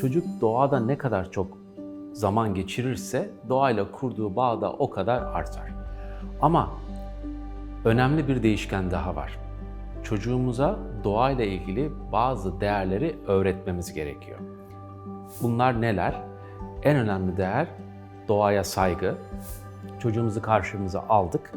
Çocuk doğada ne kadar çok zaman geçirirse doğayla kurduğu bağ da o kadar artar. Ama önemli bir değişken daha var. Çocuğumuza doğayla ilgili bazı değerleri öğretmemiz gerekiyor. Bunlar neler? En önemli değer doğaya saygı. Çocuğumuzu karşımıza aldık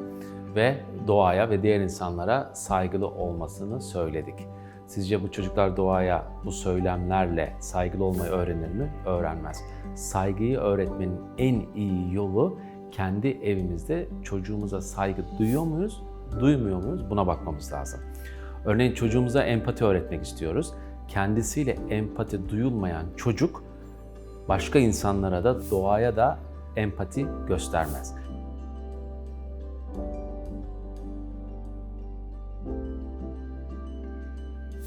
ve doğaya ve diğer insanlara saygılı olmasını söyledik. Sizce bu çocuklar doğaya bu söylemlerle saygılı olmayı öğrenir mi? Öğrenmez. Saygıyı öğretmenin en iyi yolu kendi evimizde çocuğumuza saygı duyuyor muyuz, duymuyor muyuz? Buna bakmamız lazım. Örneğin çocuğumuza empati öğretmek istiyoruz. Kendisiyle empati duyulmayan çocuk başka insanlara da doğaya da empati göstermez.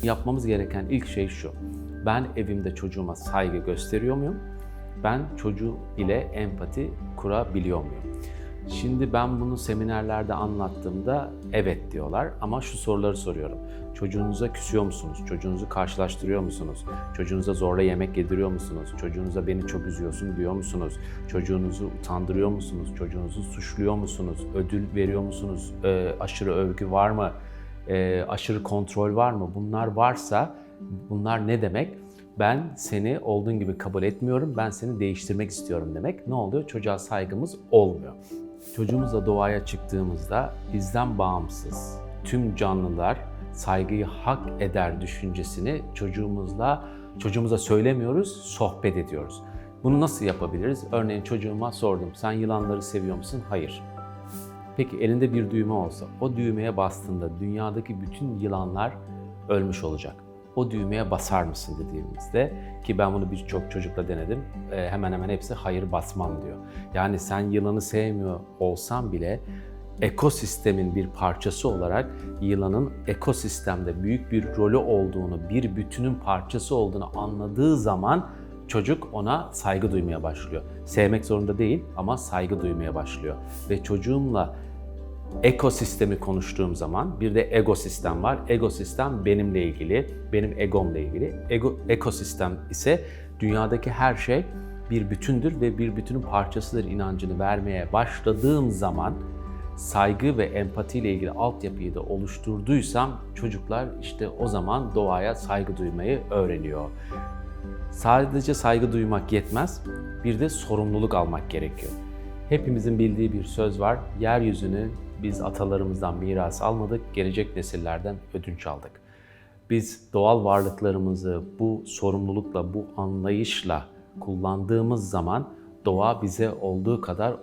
Yapmamız gereken ilk şey şu. Ben evimde çocuğuma saygı gösteriyor muyum? Ben çocuğu ile empati kurabiliyor muyum? Şimdi ben bunu seminerlerde anlattığımda evet diyorlar ama şu soruları soruyorum. Çocuğunuza küsüyor musunuz? Çocuğunuzu karşılaştırıyor musunuz? Çocuğunuza zorla yemek yediriyor musunuz? Çocuğunuza beni çok üzüyorsun diyor musunuz? Çocuğunuzu utandırıyor musunuz? Çocuğunuzu suçluyor musunuz? Ödül veriyor musunuz? Ee, aşırı övgü var mı? Ee, aşırı kontrol var mı? Bunlar varsa bunlar ne demek? Ben seni olduğun gibi kabul etmiyorum, ben seni değiştirmek istiyorum demek. Ne oluyor? Çocuğa saygımız olmuyor. Çocuğumuzla doğaya çıktığımızda bizden bağımsız tüm canlılar saygıyı hak eder düşüncesini çocuğumuzla çocuğumuza söylemiyoruz, sohbet ediyoruz. Bunu nasıl yapabiliriz? Örneğin çocuğuma sordum. Sen yılanları seviyor musun? Hayır. Peki elinde bir düğme olsa, o düğmeye bastığında dünyadaki bütün yılanlar ölmüş olacak. O düğmeye basar mısın dediğimizde ki ben bunu birçok çocukla denedim. e, hemen hemen hepsi hayır basmam diyor. Yani sen yılanı sevmiyor olsan bile ekosistemin bir parçası olarak yılanın ekosistemde büyük bir rolü olduğunu, bir bütünün parçası olduğunu anladığı zaman çocuk ona saygı duymaya başlıyor. Sevmek zorunda değil ama saygı duymaya başlıyor. Ve çocuğumla ekosistemi konuştuğum zaman bir de egosistem var. Egosistem benimle ilgili, benim egomla ilgili. Ego, ekosistem ise dünyadaki her şey bir bütündür ve bir bütünün parçasıdır inancını vermeye başladığım zaman saygı ve empati ile ilgili altyapıyı da oluşturduysam çocuklar işte o zaman doğaya saygı duymayı öğreniyor. Sadece saygı duymak yetmez, bir de sorumluluk almak gerekiyor. Hepimizin bildiği bir söz var. Yeryüzünü biz atalarımızdan miras almadık, gelecek nesillerden ödünç aldık. Biz doğal varlıklarımızı bu sorumlulukla, bu anlayışla kullandığımız zaman doğa bize olduğu kadar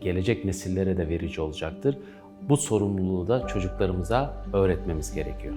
gelecek nesillere de verici olacaktır. Bu sorumluluğu da çocuklarımıza öğretmemiz gerekiyor.